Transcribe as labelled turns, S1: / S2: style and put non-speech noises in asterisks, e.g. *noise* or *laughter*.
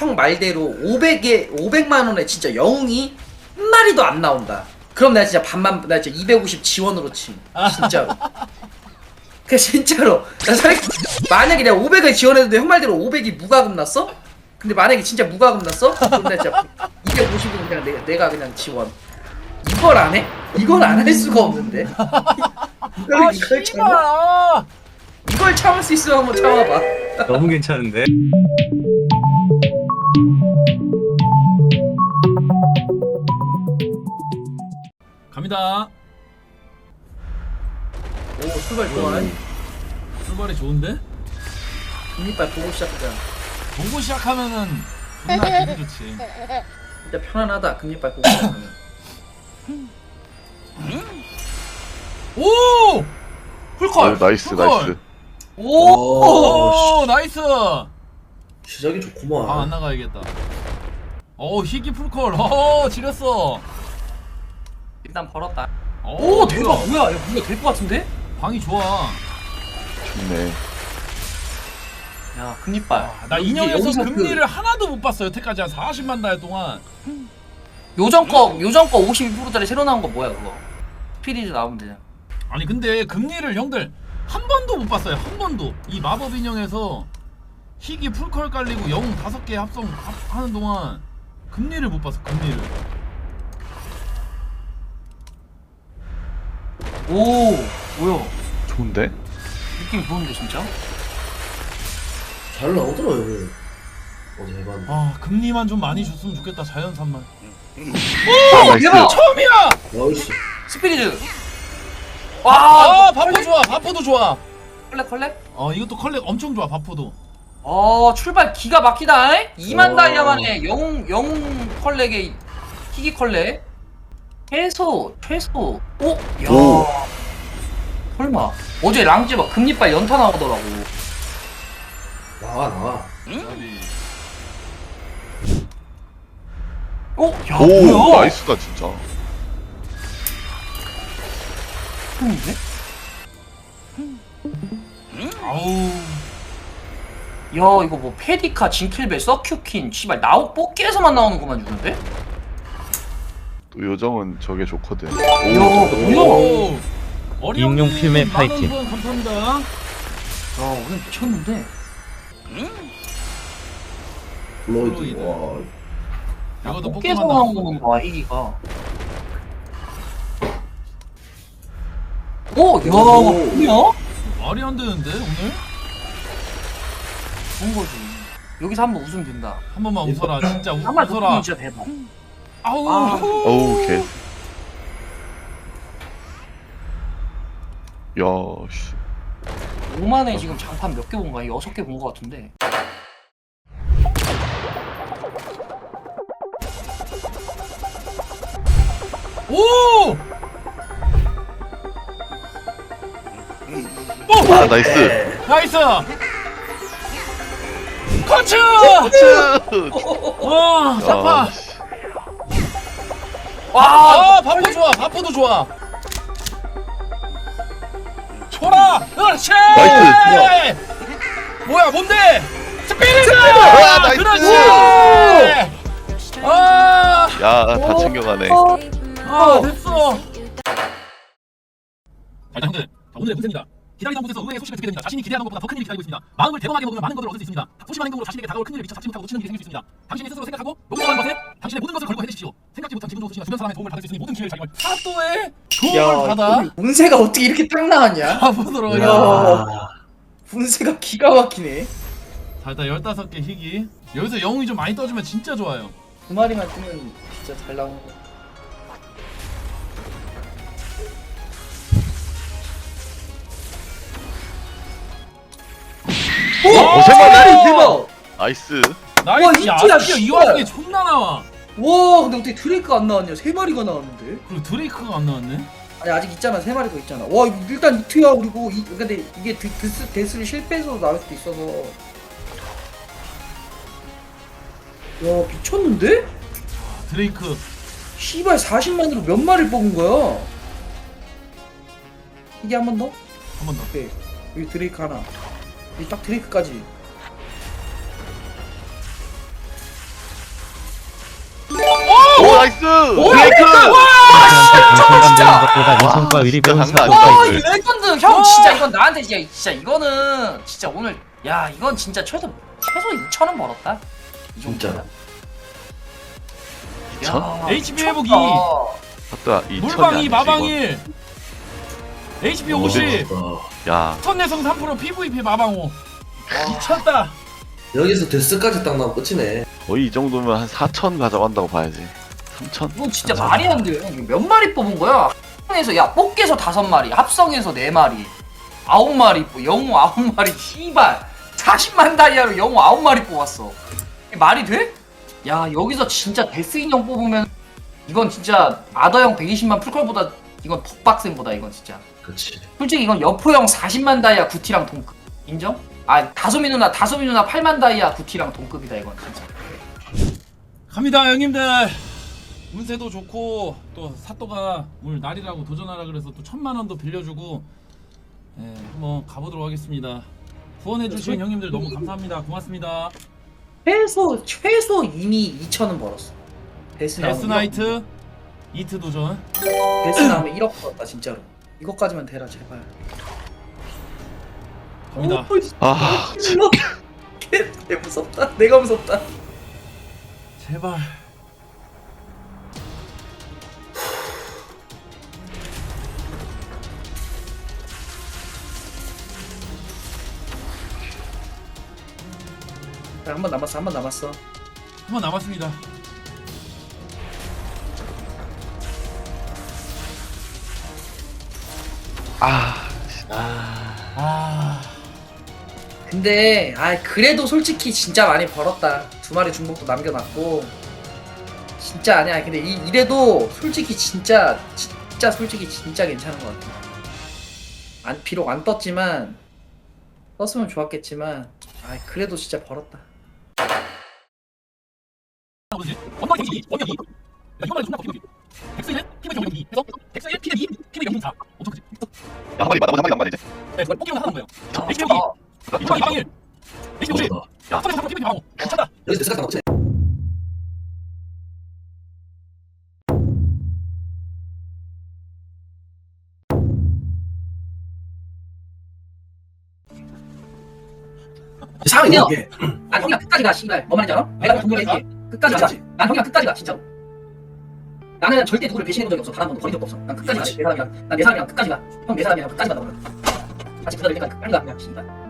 S1: 형 말대로 500에 500만 원에 진짜 영웅이 한 마리도 안 나온다. 그럼 내가 진짜 반만 나 진짜 250 지원으로 침. 진짜로. *laughs* 그 진짜로. 나 사실 만약에 내가 500을 지원했는데 형 말대로 500이 무과금 났어? 근데 만약에 진짜 무과금 났어? 그럼 내가 진짜 250은 그냥 내가, 내가 그냥 지원. 이걸 안 해? 이걸 안 할 수가 없는데. 이걸,
S2: 아
S1: 이걸
S2: 씨발
S1: 참아?
S2: 아.
S1: 이걸 참을 수 있으면 한번 참아봐.
S3: 너무 괜찮은데?
S2: 갑니다
S1: 오 출발 좋아해.
S2: 출발이 좋은데?
S1: 금리빨 보고 시작하자.
S2: 보고 시작하면은 존나 기분 좋지
S1: 진짜 편안하다. 금리빨 보고 시작하면.
S2: 오! 풀컬!
S4: 어, 나이스
S2: 풀컬!
S4: 나이스
S2: 오, 나이스!
S1: 시작이 좋구만.
S2: 방안 나가야겠다 오 희귀 풀컬 어 지렸어
S5: 일단 벌었다.
S2: 오,
S5: 오 대박 뭐야? 야 뭔가 될것 같은데?
S2: 방이 좋아
S4: 좋네
S5: 야 금리빨.
S2: 아, 나
S1: 여기,
S2: 인형에서
S1: 여기서 그-
S2: 금리를 하나도 못 봤어 여태까지 한 40만 달 동안
S5: 요전 거 요전 거 52%짜리 새로 나온 거 뭐야 그거? 스피리즈 나오면 되잖아.
S2: 아니 근데 금리를 형들 한 번도 못 봤어요 한 번도 이 마법 인형에서 희귀 풀컬 깔리고 영웅 다섯 개 합성 합- 하는 동안 금리를 못 봤어 금리를
S5: 오 뭐야?
S4: 좋은데?
S5: 느낌 좋은데 진짜?
S6: 잘 나오더라 여기 어제 해봤는데
S2: 아 금리만 좀 많이 줬으면 좋겠다 자연산만
S4: 아, 나이스
S5: 대박!
S2: 처음이야
S6: 나이스
S5: 스피리즈. 와
S2: 아 바포 좋아 바포도 좋아
S5: 컬렉 컬렉.
S2: 어 이것도 컬렉 엄청 좋아 바포도
S5: 어 출발 기가 막히다. 에? 2만
S6: 오.
S5: 다이아 만에 영웅 영웅 컬렉에 희귀 컬렉. 최소 최소. 오? 야.
S4: 오.
S5: 설마 어제 랑지 막 금리빨 연타 나오더라고.
S6: 나와 나와
S5: 오? 야
S4: 오
S5: 뭐야?
S4: 나이스다 진짜
S5: 처음인데?
S2: 아우
S5: 야 이거 뭐 페디카, 진킬벨, 서큐킨, 씨발 나우 뽑기에서만 나오는구만 주는데?
S4: 또 요정은 저게 좋거든 야오
S5: 뭐야?
S3: 인용 필매 파이팅.
S2: 만원 감사합니다
S5: 야 오늘 미쳤는데?
S6: 블로이드 와
S2: 이것도
S5: 뽑기에서
S2: 뽑기만
S5: 나온
S2: 나왔어
S5: 거면 봐 희기가 오! 야
S6: 오.
S5: 뭐야?
S2: 말이 안 되는데 오늘?
S5: 좋은 거지 여기서 한번 웃으면 된다
S2: 한 번만 웃어라 진짜 우,
S5: 한번
S2: 웃어라
S5: 웃으면 진짜 대박
S2: 아우
S5: 아.
S4: 어우 개 야씨
S5: 5만에 지금 장판 몇 개 본 거야? 6개 본 거 같은데
S2: 오!
S4: 아 나이스
S2: 나이스! 커츠! 와, 사파!
S4: 야, 씨.
S5: 와!
S2: 아, 바포 좋아, 바포도 좋아! 초라! 그렇지!
S4: 나이스.
S2: 뭐야, 뭔데? 스피리트!
S4: 아, 나이스.
S2: 그렇지! 아,
S4: 야 다 챙겨가네
S2: 아, 됐어! 자, 형들, 자, 오늘의 문제입니다. 기다리던 곳에서 의외의 소식을 듣게 됩니다. 자신이 기대하는 것보다 더 큰 일이 기다리고 있습니다. 마음을 대범하게 먹으면 많은 것을 얻을 수 있습니다. 소심한 행동으로 자신에게 다가올 큰 일을 미처 잡지 못하고 놓치는 일이 생길 수 있습니다. 당신이 스스로 생각하고 녹음한 것에 당신의 모든 것을 걸고 해내십시오. 생각지 못한 기분 좋은 소식이나 주변 사람의 도움을 받을 수 있으니 모든 기회를 자기 사또에 도움을 받아
S1: 야, 운세가 어떻게 이렇게 딱 나왔냐? 야.
S2: 하겠습니다.
S1: 야. 운세가 기가 막히네.
S2: 자, 일단 15개 희귀. 여기서 영웅이 좀 많이 떠주면 진짜 좋아요.
S1: 두 마리만 뜨면 진짜 잘 나오는 거.
S4: 오 세마리
S1: 마리 대박.
S4: 나이스
S2: 나이스! 야,
S1: 이지야,
S2: 드디어 이
S1: 씨발.
S2: 와중에 존나 나와!
S1: 와, 근데 어떻게 드레이크가 안 나왔냐? 세 마리가 나왔는데?
S2: 그리고 드레이크가 안 나왔네?
S1: 아니 아직 있잖아, 세 마리 더 있잖아. 와, 이거 일단 이트야 그리고 이 근데 이게 드, 드스 데스를 실패해서 나올 수도 있어서. 야, 미쳤는데?
S2: 드레이크.
S1: 씨발 40만으로 몇 마리를 뽑은 거야? 이게 한 번 더?
S2: 한 번 더.
S1: 오케이. 여기 드레이크 하나. 이 딱 트링크까지 오
S4: 나이스!
S1: 오,
S4: 브레이크!
S3: 저거 진짜! 인성과
S4: 진짜 장난 변호사
S1: 와!
S3: 와,
S1: 레전드! 형, 진짜 이건 나한테 진짜, 진짜 이거는 진짜 오늘, 야, 이건 진짜 최소, 최소 2천원 벌었다? 이
S6: 진짜.
S1: 정도면?
S4: 야,
S1: 2천?
S2: HB 회복이
S1: 미쳤다.
S4: 아까 2천이 아니지,
S2: 물방이 마방일 HP 50
S4: 야.
S2: 턴 내성 3% PVP 마방호 미쳤다
S6: 여기서 데스까지 딱 나오면 끝이네.
S4: 거의 이 정도면 한 4천 가져간다고 봐야지. 3천?
S1: 이건 진짜 말이 안 돼요. 이거 몇 마리 뽑은 거야? 합성해서 야 뽑기에서 다섯 마리, 합성해서 네 마리, 아홉 마리, 뭐 영웅 아홉 마리, 씨발 40만 다이아로 영웅 아홉 마리 뽑았어. 이게 말이 돼? 야 여기서 진짜 데스 인형 뽑으면 이건 진짜 아더형 120만 풀컬보다 이건 더 빡센보다 이건 진짜.
S6: 그렇지.
S1: 솔직히 이건 여포형 40만 다이아 구티랑 동급 인정? 아 다솜이 누나 다솜이 누나 8만 다이아 구티랑 동급이다 이건 진짜.
S2: 갑니다 형님들 운세도 좋고 또 사또가 오늘 날이라고 도전하라 그래서 또 천만 원도 빌려주고 예, 한번 가보도록 하겠습니다 후원해 주신 형님들 너무 감사합니다 고맙습니다
S1: 최소 최소 이미 2천 원 벌었어. 데스 나오면
S2: 데스나이트 이트 도전
S1: 데스 나오면 1억 벌었다 진짜로. 이것까지만 대라 제발.
S2: 갑니다
S4: 아,
S1: 개, 개 무섭다. 내가 무섭다.
S2: 제발
S1: 한번 남았어. 한 번 남았어.
S2: 한 번 남았습니다
S4: 아,
S2: 아
S1: 근데 아 그래도 솔직히 진짜 많이 벌었다. 두 마리 중복도 남겨놨고 진짜 아니야. 근데 이, 이래도 솔직히 진짜 진짜 솔직히 진짜 괜찮은 것 같아. 안 비록 안 떴지만 떴으면 좋았겠지만 아 그래도 진짜 벌었다.
S4: 한 마리 맞아, 한 마리 한 마리 이제.
S2: 네 그걸 뽑기만 하는 거예요
S1: 어,
S2: HP 여기
S1: 어,
S2: 이방이 방일 HP 50
S6: 멋있다.
S2: 야 3에 3 PVP 방어 미쳤다
S6: 여기서 나오면 끝이네.
S1: 상황이
S6: 어,
S1: 돼. 난 형이랑 끝까지 가, 씨발. 뭔 말인지 알아? 내가 너 동료했지? 끝까지 가. 난 형이랑 끝까지 가, 진짜로. 나는 절대 누구를 배신해 본 적이 없어. 번도 버린 적도 없어. 난 끝까지 가. 내 사람이랑, 난내 사람이랑 끝까지 가. 형 내 사람이랑 끝까지 보면. 같이 붙어들 때까지 끝까지 가, 그냥, 씨발.